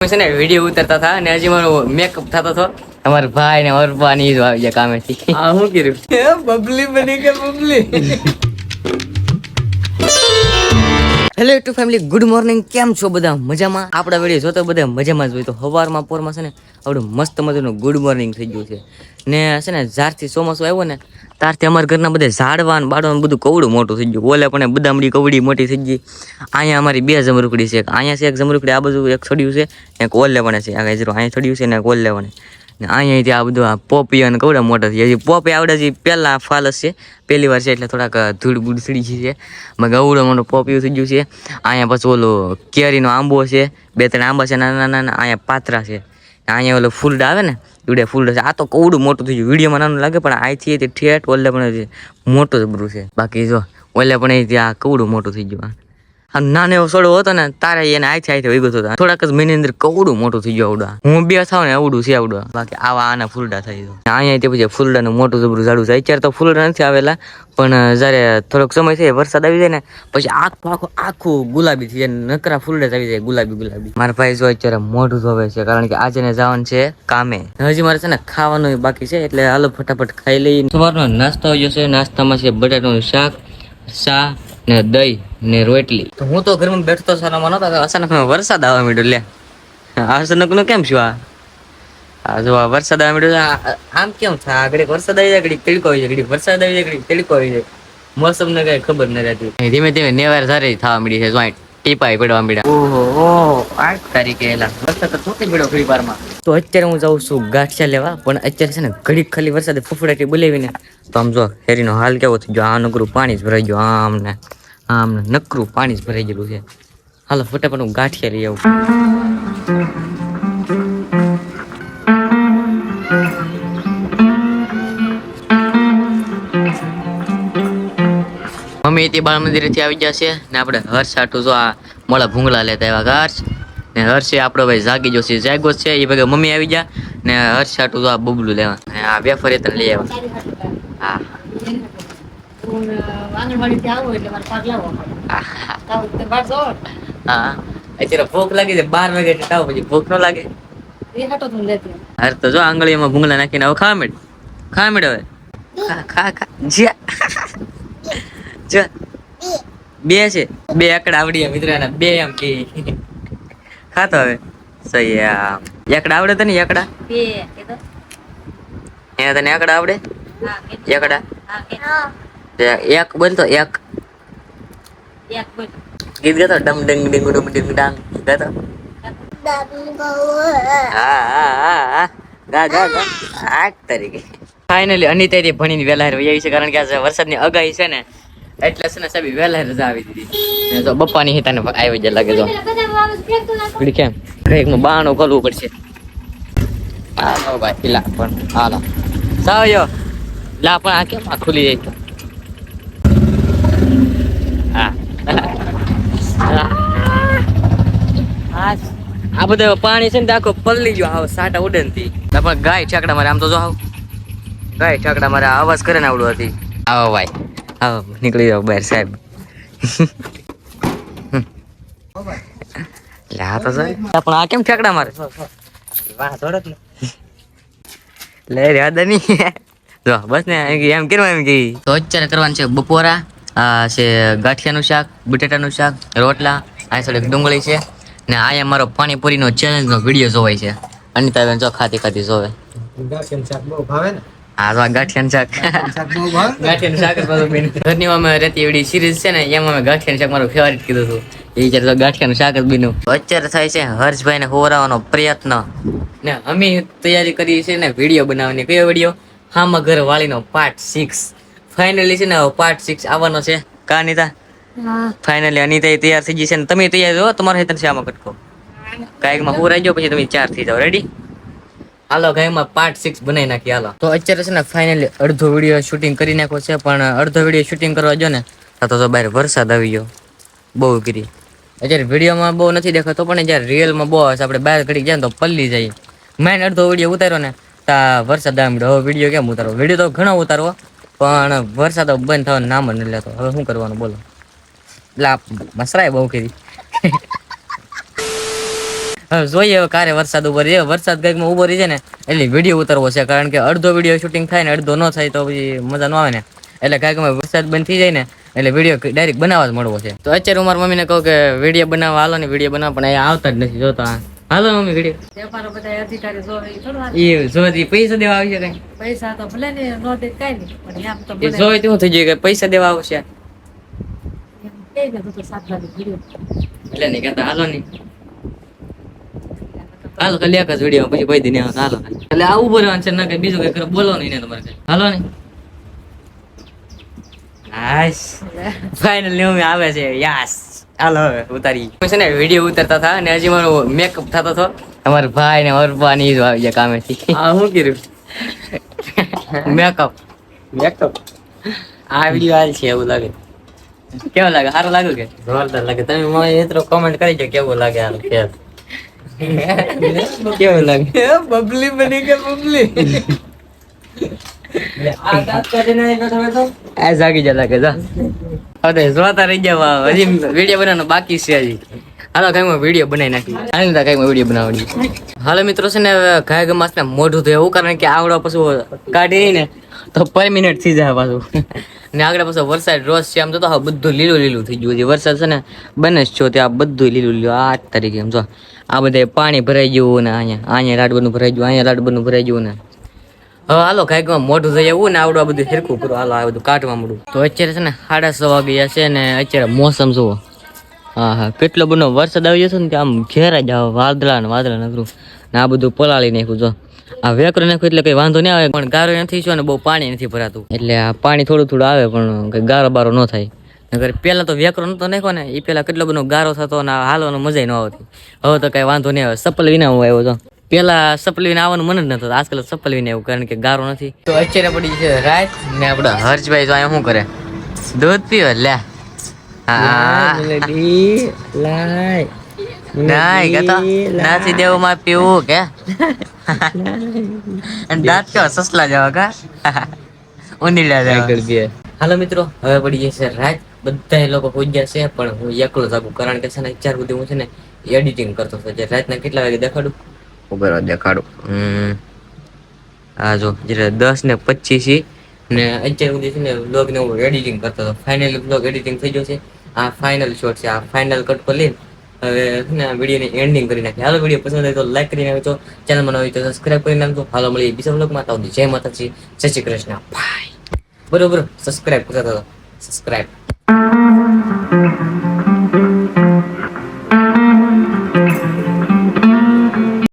છે ને વીડિયો ઉતરતા હતા અને હજી મારો મેકઅપ થતો હતો અમાર ભાઈ ને અરબા ની જ આવી ગયા કામેથી. આ હું કર્યું? બબલી બની કે Babli hello to family good morning કેમ છો બધા? મજામાં? આપણા વીડિયો જોતો બધા મજામાં જ હોય. તો સવારમાં પોરમાં છે ને, આપણું મસ્ત મજાનું ગુડ મોર્નિંગ થઈ ગયું છે. ને છે ને, જ્યારથી ચોમાસું આવ્યો ને, ત્યારથી અમારા ઘરના બધા ઝાડવાનું, બાળવાનું બધું કવડું મોટું થઈ ગયું. ઓલે પણ બદામડી કવડી મોટી થઈ ગઈ. અહીંયા અમારી બે જમરૂકડી છે. એક અહીંયા છે, એક જમરૂકડી, આ બાજુ એક છડ્યું છે એક ઓલ પણ છે. આ અહીંયા છડ્યું છે ને એક ઓલ પણ ને અહીંયાથી આ બધું પોપી અને કવડા મોટા થઈ હજી પોપી આવડે છે, પહેલાં ફાલસ છે. પહેલી વાર છે એટલે થોડાક ધૂળ બૂળ સડી ગઈ છે. મગ અવડો મોટો પોપીઓ થઈ ગયું છે. અહીંયા પછી ઓલો કેરીનો આંબો છે. બે ત્રણ આંબા છે, નાના નાના, અહીંયા પાત્રા છે. અહીંયા ઓલો ફૂલડ આવે ને એવડે ફૂલડ છે. આ તો કવડું મોટું થઈ ગયું. વિડીયોમાં નાનું લાગે પણ અહીંથી તે ઠેઠ ઓલે પણ મોટું જબરું છે. બાકી જો, ઓલે પણ અહીંથી આ કવડું મોટું થઈ ગયું નાનો એવો સોડો હતો ને, તારે એને આથી આથી વહી ગયો હતો. થોડાક જ મહિની અંદર કવડું મોટું થઈ ગયું આવડું હું બે થાવ ને આવડું છે આવડું બાકી આવા આના ફૂલડા થઈ ગયું અહીંયા તે પછી ફૂલડાનું મોટું જબરું ઝાડું છે. અત્યારે તો ફૂલડા નથી આવેલા, પણ જ્યારે થોડોક સમય થાય, વરસાદ આવી જાય ને, પછી આખું આખું આખું ગુલાબી થઈ જાય. નકરા ફૂલડા આવી જાય, ગુલાબી ગુલાબી. મારા ભાઈ જો અત્યારે મોઢું ધોવે છે, કારણ કે આજે ને જવાનું છે કામે. હજી મારે છે ને ખાવાનું બાકી છે, એટલે હાલો ફટાફટ ખાઈ લઈ સવારનો નાસ્તો આવી જશે નાસ્તામાં છે બટાટાનું શાક ચા ને દહીં. ને રોટલી. તો હું તો ઘરમાં બેઠતો સારામાં નતો અચાનક વરસાદ આવવા માંડ્યો લે. અચાનકનું કેમ છું આ? આ જો આ વરસાદ આવવા માંડ્યો આમ કેમ થાય આગળ વરસાદ આવી જાય ઘડીક તડકો આવી જાય ઘડીક વરસાદ આવી જાય ઘડીક તડકો આવી જાય. મોસમ ને કઈ ખબર ન રહેતી. ધીમે ધીમે નેવાર સારી થવા માંડી છે જોઈન્ટ ટીપાઈ પડવા મળ્યા ઓહો ઓહો આઠ તારીખે એલા. વરસાદ તો થોડી પડ્યો ફરી વારમાં. તો અત્યારે હું જાઉં છું ગાંઠિયા લેવા પણ અત્યારે છે ને ઘડીક ખાલી વરસાદે ફૂફડાટી બોલાવીને. તો આમ જો હેરીનો હાલ કેવો થઈ ગયો? આ નકરું પાણી જ ભરાઈ ગયું આમ ને આમ નકરું પાણી જ ભરાઈ ગયેલું છે. હાલો, ફટાફટ હું ગાંઠિયા લઈ આવું. મમ્મી તે બાળ મંદિરેથી આવી જશે ને આપણે હર્ષ આટું જો આ મોળા ભૂંગળા લેતા એવા હર્ષ. ને હર્ષે આપણો ભાઈ જાગી જો છે જાગો છે. એ ભેગા મમ્મી આવી જા ને હર્ષ આટું જો આ બબલું લેવા. ને આ વેફર એ તને લઈ આવ્યા. હા. આંગણવાડીથી આવો એટલે મારે ભાગ લાવવો પડે. હા તે બહાર ને, હા. અત્યારે ભૂખ લાગે છે બાર વાગે એટલે તાવ પછી ભૂખ ન લાગે. એ હાટો જ હું લેતી. હાર તો જો આંગળીમાં ભૂંગળા નાખીને હવે ખા મેડ. ખા મેડ હવે. ખા ખા જ્યા. જો. બે છે. બે આકડા આવડી મિત્રના. બે એમ કે. ખાતો હવે. સહી આમ. એકડા આવડે તને એકડા બે તને એકડા આવડે? હા. એકડા હા, કીધું. તે એક. એક એક બોલ. ગીત ગાતો? ડમ ડંગ ડિંગ ડમ ડિંગ ડાંગ. ગાતો? ફાઇનલી અનિતાથી ભણીને વહેલા વહી આવી છે કારણ કે આજે વરસાદની અગાહી છે ને એટલે છે ને સાહેબ વહેલા રજા આવી દીધી. ને તો બપ્પાની હિતાને આવી જાય લાગે તો ઘડી કેમ? ઘડીકમાં બાણું કરવું પડશે. હાલો ભાઈ લા પણ હાલો. સાવયો લા પણ આ કેમ આ ખુલી જાય તો હા હા આ બધા પાણી છે ને આખો પલ્લી જો આવો સાટા ઉડે ને પણ ગાય છાકડા મારે આમ તો જો આવ ગાય છાકડા મારે અવાજ કરે ને આવડું હતી. આવો ભાઈ. આવો, નીકળી જાવ બહાર સાહેબ. લે પણ આ કેમ ઠેકડા મારે? વાહ થોડોક ને. લે રહ્યા નહીં જો, બસ ને, એમ કરવા એમ કે. તો કરવાનું છે બપોરા. આ છે ગાંઠિયાનું શાક, બટેટાનું શાક, રોટલા. આ ડુંગળી છે. ને અહીંયા મારો પાણીપુરીનો ચેલેન્જનો વીડિયો જોવાય છે. અનિતા બેન જો ખાતી ખાતી જોવે. હા તો શાક? ગાંઠિયાનું શાક. ઘરની અમે રહેતી એવડી સિરીઝ છે ને એમાં અમે ગાંઠિયાનું શાક મારું ફેવરિટ કીધું હતું. એ વિચાર તો ગાંઠિયાનું શાક જ બન્યું. અત્યારે થાય છે હર્ષભાઈને હોરાવાનો પ્રયત્ન. ને અમે તૈયારી કરી છે ને વીડિયો બનાવવાની. કયો વીડિયો હામાં ઘર વાળીનો પાર્ટ સિક્સ ફાઇનલી છે ને પાર્ટ સિક્સ આવવાનો છે. કા અનિતા? ફાઇનલી અનિતા તૈયાર થઈ જશે તમે તૈયાર છો? તમારે હેતન છે આમાં કટકો? કાંઈકમાં પૂરાઈ ગયો, પછી તમે ચાર થઈ જાઓ. રેડી હાલો, ગાયમાં પાર્ટ સિક્સ બનાવી નાખી હાલો. તો અત્યારે છે ને ફાઇનલી અડધો વીડિયો શૂટિંગ કરી નાખ્યો છે, પણ અડધો વીડિયો શૂટિંગ કરવા જો ને તો બહાર વરસાદ આવી ગયો. બહુ ગીરી. અત્યારે વિડીયોમાં બહુ નથી દેખાતો, પણ જ્યારે રિયલમાં બહુ હશે આપણે બહાર ઘડી જાય તો પલ્લી જાય. મેન અડધો વીડિયો ઉતાર્યો ને, તા વરસાદ આવી હવે વીડિયો કેમ ઉતારવો? વીડિયો તો ઘણો ઉતારવો, પણ વરસાદ બંધ થવાનું નામ જ નથી લેતો. હવે શું કરવાનું, બોલો. એટલે મસરાય બહુ કરી. જોઈએ હવે ક્યારે વરસાદ ઊભો રહે વરસાદ કંઈકમાં ઊભો રહી જાય ને એટલે વીડિયો ઉતરવો છે. કારણ કે અડધો વીડિયો શૂટિંગ થાય ને અડધો ન થાય તો પછી મજા ન આવે ને. એટલે કાંઈકમાં વરસાદ બંધ થઈ જાય ને એટલે વીડિયો ડાયરેક્ટ બનાવવા જ મળવો છે. તો અત્યારે હું મારા મમ્મીને કહું કે વીડિયો બનાવવા હાલો ને વીડિયો બનાવ પણ અહીંયા આવતા જ નથી જોતા. હાલો મમ્મી વીડિયો. પૈસા દેવા આવશે કઈ? પૈસા તો ભલે ને નો દે કાંઈ નહીં પણ આમ તો કે પૈસા દેવા આવશે? તો. એટલે નહીં કહેતા હાલો નહીં. હાલો ખાલી એક જ વીડિયો પછી ભાઈ દીને હાલો. એટલે આવું બોલવાનું છે ના કઈ બીજું કઈ કરો બોલો નહીં ને તમારે કઈ. હાલો નહીં. હાશ. ફાઇનલ મમ્મી આવે છે યાસ હાલો હવે ઉતારી. છે ને વીડિયો ઉતારતા હતા અને હજી મારો મેકઅપ થતો હતો. અમારા ભાઈ ને અરબા ને જ આવી ગયા કામેથી. કર્યું મેકઅપ મેકઅપ આ વીડિયો હાલ છે એવું લાગે. કેવો લાગે? સારું લાગ્યું કે? જોરદાર લાગે. તમે મને મિત્રો કોમેન્ટ કરી દો કેવું લાગે આ ફેર કેવું લાગે? બબલી બની કે બબલી જા જા. બાકી છે હજી. હાલો કઈ વીડિયો બનાવી નાખી. હાલ કઈ વીડિયો બનાવડી હાલો મિત્રો છે ને ગાય ગમાસ ને મોઢું તો એવું કારણ કે આવડો પછી કાઢી ને તો પર મિનિટ થઈ જાય પાછું. ને આગળ પાછો વરસાદ રોજ છે, આમ તો હા બધું લીલું લીલું થઈ ગયું છે. વરસાદ છે ને, બને છો ત્યાં બધું લીલું લીલું, આ તારીખે એમ જો. આ બધે પાણી ભરાઈ ગયું ને અહીંયા અહીંયા લાડબનું ભરાઈ ગયું, અહીંયા લાડબનું ભરાઈ ગયું ને. હવે હાલો, કાંઈક મોઢું થઈ જવું ને આવડું આ બધું હેરખું પૂરું હાલો, આ બધું કાઢવા મળું. તો અત્યારે છે ને, સાડા છ વાગ્યા છે ને, અત્યારે મોસમ જુઓ. હા હા, કેટલો બધો વરસાદ આવી જશે ને આમ ઘેરા જ આવે વાદળા ને વાદળા નકરું. ને આ બધું પલાળી નાખ્યું, જો. આ વેકરો નાખ્યું એટલે કઈ વાંધો નહીં આવે, પણ ગારો નથી છો અને બહુ પાણી નથી ભરાતું. એટલે આ પાણી થોડું થોડું આવે, પણ કઈ ગારો બારો ન થાય. નગર પેલા તો વેકરો નતો નાખ્યો ને એ પેલા કેટલો બધો ગારો થતો અને હાલવાનો મજા ન આવતી. હવે તો કઈ વાંધો નહીં આવે. સપલ વિના હું આવ્યો તો. પેલા સપલ વિના આવવાનું મન જ નતો આજકાલ સપલ વિના એવું કારણ કે ગારો નથી. તો અત્યારે પડી છે રાત. ને આપડા હર્ષભાઈ તો અહીંયા શું કરે? દૂધ પીવે? લે. હા. લાય. નાય કહેતો નાસી દેવું માં પીવું કે? અને દાંત કેવા સસલા જેવા કા? જેવા. હાલો મિત્રો હવે પડી જશે રાત. બધા લોકો પૂજ્યા છે પણ હું એકલો જાગું કારણ કે છે ને ચાર સુધી હું છે ને એડિટિંગ કરતો હતો. જે રાતના કેટલા વાગે દેખાડું? ઉભેરો દેખાડું. આ જો જ્યારે દસ ને પચીસ ને અત્યાર સુધી છે ને બ્લોગ ને હું એડિટિંગ કરતો હતો. ફાઇનલ બ્લોગ એડિટિંગ થઈ ગયો છે. આ ફાઇનલ શોટ છે. આ ફાઇનલ કટ પર લઈને હવે છે વીડિયો વિડીયોની એન્ડિંગ કરી નાખી હાલો, વીડિયો પસંદ આવે તો લાઈક કરી નાખજો ચેનલમાં હોય તો સબસ્ક્રાઇબ કરી નાખજો. હાલો, મળીએ બીજા બ્લોગમાં તો જય માતાજી. જય શ્રી કૃષ્ણ. બાય બરોબર સબસ્ક્રાઇબ કરતા હતા. સબસ્ક્રાઇબ